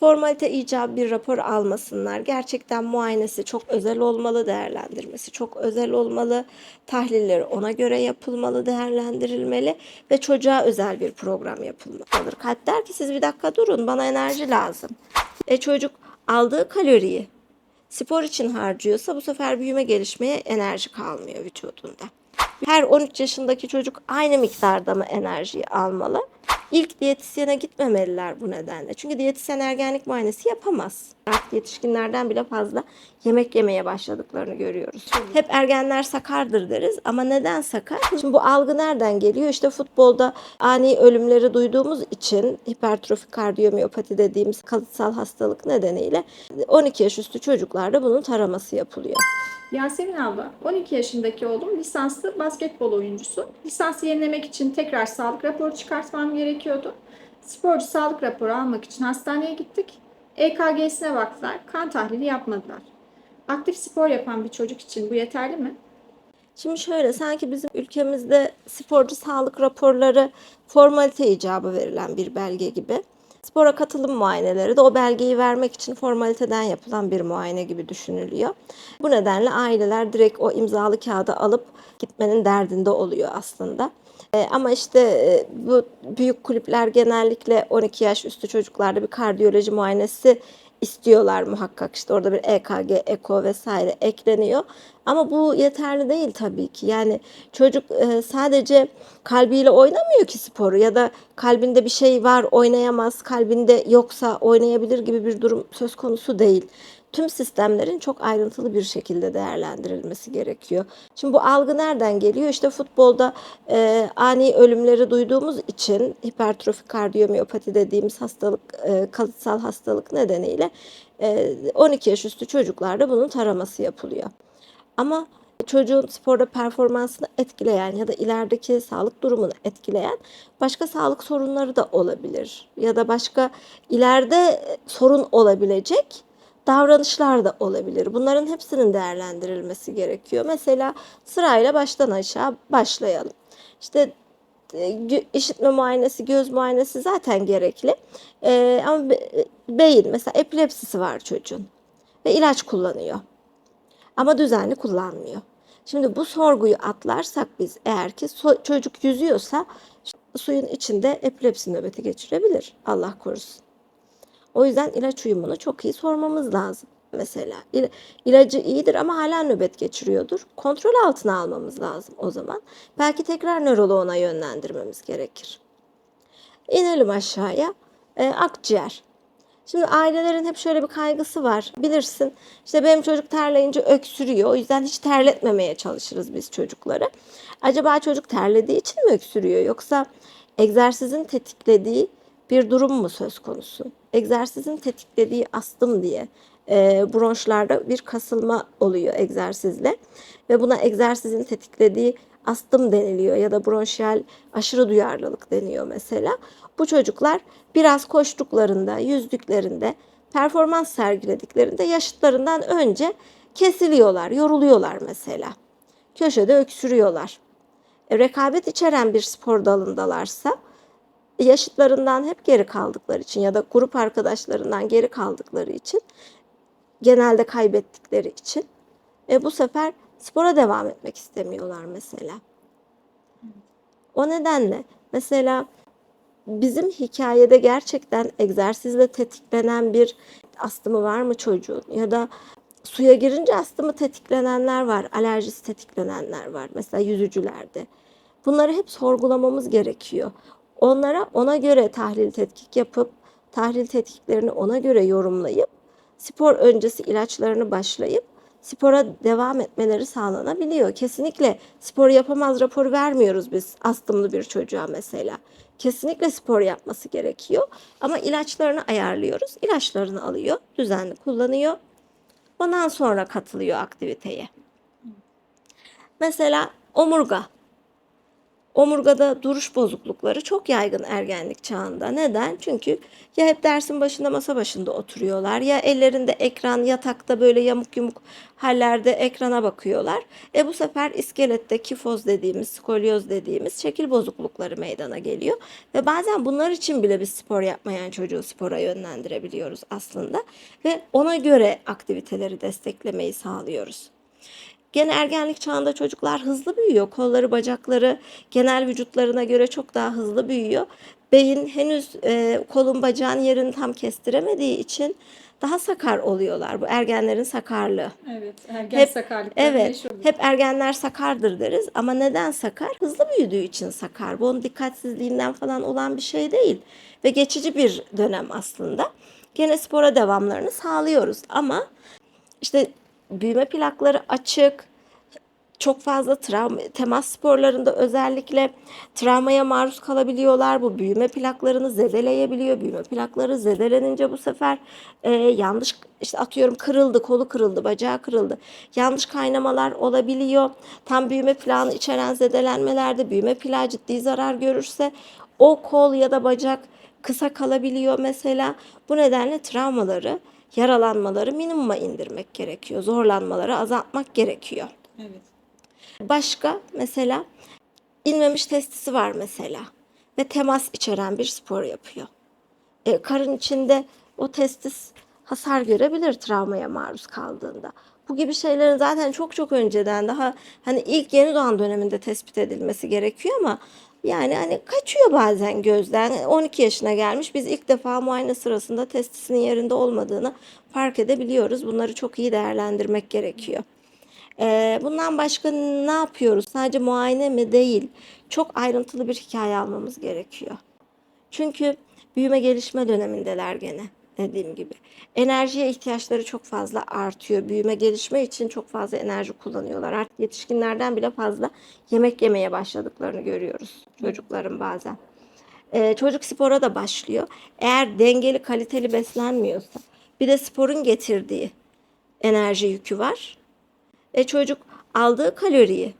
Formalite icabı bir rapor almasınlar. Gerçekten muayenesi çok özel olmalı, değerlendirmesi çok özel olmalı. Tahlilleri ona göre yapılmalı, değerlendirilmeli ve çocuğa özel bir program yapılmalıdır. Kalp der ki siz bir dakika durun bana enerji lazım. E çocuk aldığı kaloriyi spor için harcıyorsa bu sefer büyüme gelişmeye enerji kalmıyor vücudunda. Her 13 yaşındaki çocuk aynı miktarda mı enerjiyi almalı? İlk diyetisyene gitmemeliler bu nedenle. Çünkü diyetisyen ergenlik muayenesi yapamaz. Artık yetişkinlerden bile fazla yemek yemeye başladıklarını görüyoruz. Hep ergenler sakardır deriz ama neden sakar? Şimdi bu algı nereden geliyor? İşte futbolda ani ölümleri duyduğumuz için hipertrofik kardiyomiyopati dediğimiz kalıtsal hastalık nedeniyle 12 yaş üstü çocuklarda bunun taraması yapılıyor. Yasemin abla, 12 yaşındaki oğlum lisanslı basketbol oyuncusu. Lisansı yenilemek için tekrar sağlık raporu çıkartmam gerekiyordu. Sporcu sağlık raporu almak için hastaneye gittik. EKG'sine baktılar, kan tahlili yapmadılar. Aktif spor yapan bir çocuk için bu yeterli mi? Şimdi şöyle sanki bizim ülkemizde sporcu sağlık raporları formalite icabı verilen bir belge gibi. Spora katılım muayeneleri de o belgeyi vermek için formaliteden yapılan bir muayene gibi düşünülüyor. Bu nedenle aileler direkt o imzalı kağıdı alıp gitmenin derdinde oluyor aslında. E, ama işte e, bu büyük kulüpler genellikle 12 yaş üstü çocuklarda bir kardiyoloji muayenesi istiyorlar muhakkak. İşte orada bir EKG, eko vesaire ekleniyor. Ama bu yeterli değil tabii ki. Yani çocuk e, sadece kalbiyle oynamıyor ki sporu ya da kalbinde bir şey var oynayamaz, kalbinde yoksa oynayabilir gibi bir durum söz konusu değil. Tüm sistemlerin çok ayrıntılı bir şekilde değerlendirilmesi gerekiyor. Şimdi bu algı nereden geliyor? İşte futbolda e, ani ölümleri duyduğumuz için hipertrofik kardiyomiyopati dediğimiz hastalık, e, kalıtsal hastalık nedeniyle e, 12 yaş üstü çocuklarda bunun taraması yapılıyor. Ama çocuğun sporda performansını etkileyen ya da ilerideki sağlık durumunu etkileyen başka sağlık sorunları da olabilir. Ya da başka ileride sorun olabilecek davranışlar da olabilir. Bunların hepsinin değerlendirilmesi gerekiyor. Mesela sırayla baştan aşağı başlayalım. İşte e, işitme muayenesi, göz muayenesi zaten gerekli. Ee, ama be- beyin mesela epilepsisi var çocuğun ve ilaç kullanıyor. Ama düzenli kullanmıyor. Şimdi bu sorguyu atlarsak biz eğer ki so- çocuk yüzüyorsa suyun içinde epilepsi nöbeti geçirebilir. Allah korusun. O yüzden ilaç uyumunu çok iyi sormamız lazım. Mesela İla- ilacı iyidir ama hala nöbet geçiriyordur. Kontrol altına almamız lazım o zaman. Belki tekrar nöroloğuna yönlendirmemiz gerekir. İnelim aşağıya. Ee, akciğer. Şimdi ailelerin hep şöyle bir kaygısı var. Bilirsin işte benim çocuk terleyince öksürüyor. O yüzden hiç terletmemeye çalışırız biz çocukları. Acaba çocuk terlediği için mi öksürüyor yoksa egzersizin tetiklediği bir durum mu söz konusu? Egzersizin tetiklediği astım diye e, bronşlarda bir kasılma oluyor egzersizle ve buna egzersizin tetiklediği astım deniliyor ya da bronşiyal aşırı duyarlılık deniyor mesela. Bu çocuklar biraz koştuklarında, yüzdüklerinde, performans sergilediklerinde yaşıtlarından önce kesiliyorlar, yoruluyorlar mesela. Köşede öksürüyorlar. E, rekabet içeren bir spor dalındalarsa yaşıtlarından hep geri kaldıkları için ya da grup arkadaşlarından geri kaldıkları için genelde kaybettikleri için e, bu sefer spora devam etmek istemiyorlar mesela. O nedenle mesela bizim hikayede gerçekten egzersizle tetiklenen bir astımı var mı çocuğun ya da suya girince astımı tetiklenenler var, alerjisi tetiklenenler var mesela yüzücülerde. Bunları hep sorgulamamız gerekiyor. Onlara ona göre tahlil tetkik yapıp tahlil tetkiklerini ona göre yorumlayıp spor öncesi ilaçlarını başlayıp spora devam etmeleri sağlanabiliyor. Kesinlikle spor yapamaz raporu vermiyoruz biz astımlı bir çocuğa mesela. Kesinlikle spor yapması gerekiyor ama ilaçlarını ayarlıyoruz. İlaçlarını alıyor, düzenli kullanıyor. Ondan sonra katılıyor aktiviteye. Mesela omurga. Omurgada duruş bozuklukları çok yaygın ergenlik çağında. Neden? Çünkü ya hep dersin başında masa başında oturuyorlar ya ellerinde ekran yatakta böyle yamuk yumuk hallerde ekrana bakıyorlar. E bu sefer iskelette kifoz dediğimiz, skolyoz dediğimiz şekil bozuklukları meydana geliyor. Ve bazen bunlar için bile biz spor yapmayan çocuğu spora yönlendirebiliyoruz aslında. Ve ona göre aktiviteleri desteklemeyi sağlıyoruz. Gene ergenlik çağında çocuklar hızlı büyüyor. Kolları, bacakları genel vücutlarına göre çok daha hızlı büyüyor. Beyin henüz e, kolun bacağın yerini tam kestiremediği için daha sakar oluyorlar. Bu ergenlerin sakarlığı. Evet. Ergen Hep- sakarlıkları Evet, hep ergenler sakardır deriz ama neden sakar? Hızlı büyüdüğü için sakar. Bu onun dikkatsizliğinden falan olan bir şey değil ve geçici bir dönem aslında. Gene spora devamlarını sağlıyoruz ama işte büyüme plakları açık, çok fazla travma, temas sporlarında özellikle travmaya maruz kalabiliyorlar. Bu büyüme plaklarını zedeleyebiliyor. Büyüme plakları zedelenince bu sefer e, yanlış işte atıyorum kırıldı, kolu kırıldı, bacağı kırıldı. Yanlış kaynamalar olabiliyor. Tam büyüme plağını içeren zedelenmelerde büyüme plağı ciddi zarar görürse o kol ya da bacak kısa kalabiliyor mesela. Bu nedenle travmaları, yaralanmaları minimuma indirmek gerekiyor. Zorlanmaları azaltmak gerekiyor. Evet. Başka mesela inmemiş testisi var mesela ve temas içeren bir spor yapıyor. E, karın içinde o testis hasar görebilir travmaya maruz kaldığında. Bu gibi şeylerin zaten çok çok önceden daha hani ilk yeni doğan döneminde tespit edilmesi gerekiyor ama yani hani kaçıyor bazen gözden. 12 yaşına gelmiş biz ilk defa muayene sırasında testisinin yerinde olmadığını fark edebiliyoruz. Bunları çok iyi değerlendirmek gerekiyor. Bundan başka ne yapıyoruz? Sadece muayene mi değil. Çok ayrıntılı bir hikaye almamız gerekiyor. Çünkü büyüme gelişme dönemindeler gene dediğim gibi. Enerjiye ihtiyaçları çok fazla artıyor. Büyüme gelişme için çok fazla enerji kullanıyorlar. Artık yetişkinlerden bile fazla yemek yemeye başladıklarını görüyoruz çocukların bazen. Ee, çocuk spora da başlıyor. Eğer dengeli, kaliteli beslenmiyorsa, bir de sporun getirdiği enerji yükü var. E çocuk aldığı kaloriyi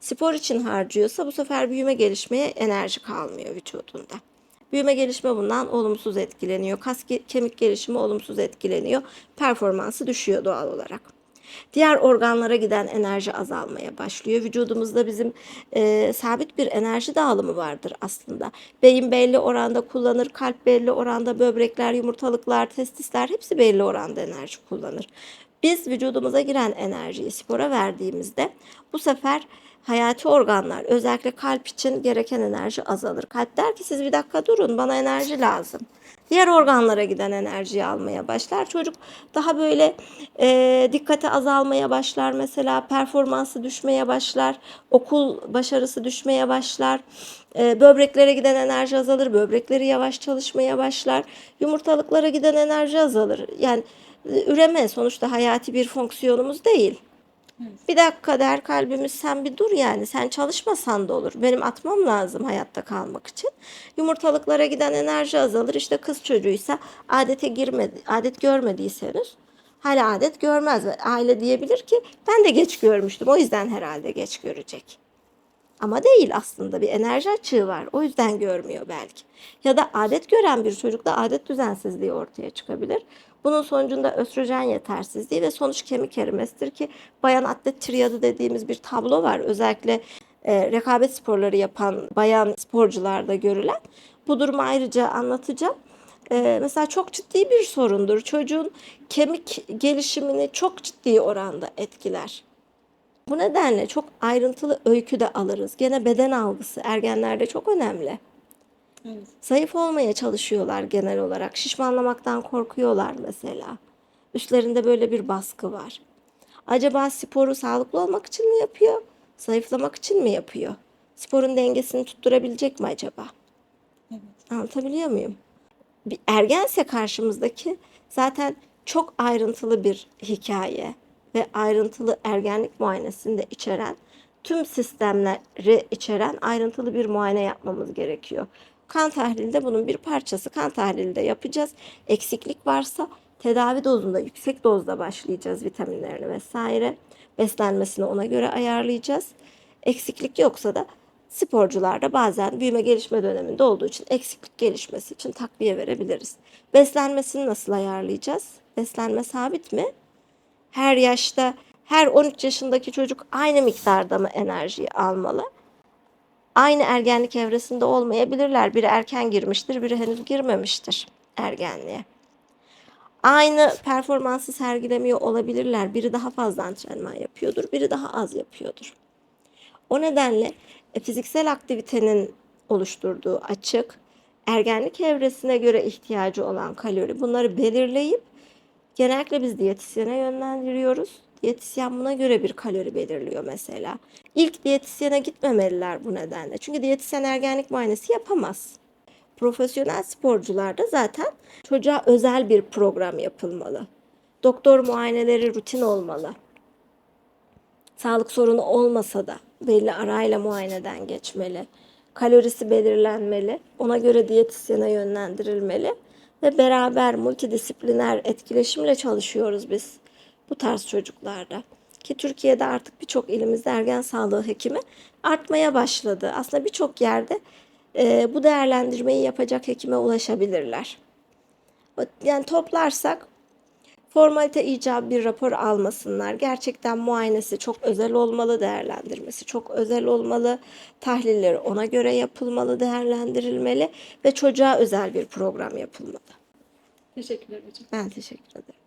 spor için harcıyorsa bu sefer büyüme gelişmeye enerji kalmıyor vücudunda. Büyüme gelişme bundan olumsuz etkileniyor. Kas kemik gelişimi olumsuz etkileniyor. Performansı düşüyor doğal olarak. Diğer organlara giden enerji azalmaya başlıyor. Vücudumuzda bizim e, sabit bir enerji dağılımı vardır aslında. Beyin belli oranda kullanır, kalp belli oranda, böbrekler, yumurtalıklar, testisler hepsi belli oranda enerji kullanır. Biz vücudumuza giren enerjiyi spora verdiğimizde bu sefer hayati organlar özellikle kalp için gereken enerji azalır. Kalp der ki siz bir dakika durun bana enerji lazım. Diğer organlara giden enerjiyi almaya başlar. Çocuk daha böyle e, dikkati azalmaya başlar. Mesela performansı düşmeye başlar. Okul başarısı düşmeye başlar. E, böbreklere giden enerji azalır. Böbrekleri yavaş çalışmaya başlar. Yumurtalıklara giden enerji azalır. Yani üreme sonuçta hayati bir fonksiyonumuz değil. Bir dakika der kalbimiz sen bir dur yani sen çalışmasan da olur. Benim atmam lazım hayatta kalmak için. Yumurtalıklara giden enerji azalır. İşte kız çocuğuysa adete girmedi, adet görmediyseniz hala adet görmez. Aile diyebilir ki ben de geç görmüştüm o yüzden herhalde geç görecek. Ama değil aslında bir enerji açığı var. O yüzden görmüyor belki. Ya da adet gören bir çocukta adet düzensizliği ortaya çıkabilir. Bunun sonucunda östrojen yetersizliği ve sonuç kemik erimesidir ki bayan atlet triadı dediğimiz bir tablo var. Özellikle e, rekabet sporları yapan bayan sporcularda görülen. Bu durumu ayrıca anlatacağım. E, mesela çok ciddi bir sorundur. Çocuğun kemik gelişimini çok ciddi oranda etkiler. Bu nedenle çok ayrıntılı öykü de alırız. Gene beden algısı ergenlerde çok önemli. Evet. Zayıf olmaya çalışıyorlar genel olarak. Şişmanlamaktan korkuyorlar mesela. Üstlerinde böyle bir baskı var. Acaba sporu sağlıklı olmak için mi yapıyor? Zayıflamak için mi yapıyor? Sporun dengesini tutturabilecek mi acaba? Evet. Anlatabiliyor muyum? Bir ergense karşımızdaki zaten çok ayrıntılı bir hikaye ve ayrıntılı ergenlik muayenesini de içeren tüm sistemleri içeren ayrıntılı bir muayene yapmamız gerekiyor. Kan tahlili de bunun bir parçası. Kan tahlili de yapacağız. Eksiklik varsa tedavi dozunda yüksek dozda başlayacağız vitaminlerini vesaire. Beslenmesini ona göre ayarlayacağız. Eksiklik yoksa da Sporcularda bazen büyüme gelişme döneminde olduğu için eksiklik gelişmesi için takviye verebiliriz. Beslenmesini nasıl ayarlayacağız? Beslenme sabit mi? Her yaşta, her 13 yaşındaki çocuk aynı miktarda mı enerjiyi almalı? Aynı ergenlik evresinde olmayabilirler. Biri erken girmiştir, biri henüz girmemiştir ergenliğe. Aynı performansı sergilemiyor olabilirler. Biri daha fazla antrenman yapıyordur, biri daha az yapıyordur. O nedenle e, fiziksel aktivitenin oluşturduğu açık, ergenlik evresine göre ihtiyacı olan kalori bunları belirleyip genellikle biz diyetisyene yönlendiriyoruz. Diyetisyen buna göre bir kalori belirliyor mesela. İlk diyetisyene gitmemeliler bu nedenle. Çünkü diyetisyen ergenlik muayenesi yapamaz. Profesyonel sporcularda zaten çocuğa özel bir program yapılmalı. Doktor muayeneleri rutin olmalı sağlık sorunu olmasa da belli arayla muayeneden geçmeli. Kalorisi belirlenmeli. Ona göre diyetisyene yönlendirilmeli. Ve beraber multidisipliner etkileşimle çalışıyoruz biz bu tarz çocuklarda. Ki Türkiye'de artık birçok ilimizde ergen sağlığı hekimi artmaya başladı. Aslında birçok yerde e, bu değerlendirmeyi yapacak hekime ulaşabilirler. Yani toplarsak formalite icabı bir rapor almasınlar. Gerçekten muayenesi çok özel olmalı, değerlendirmesi çok özel olmalı. Tahlilleri ona göre yapılmalı, değerlendirilmeli ve çocuğa özel bir program yapılmalı. Teşekkürler hocam. Ben teşekkür ederim.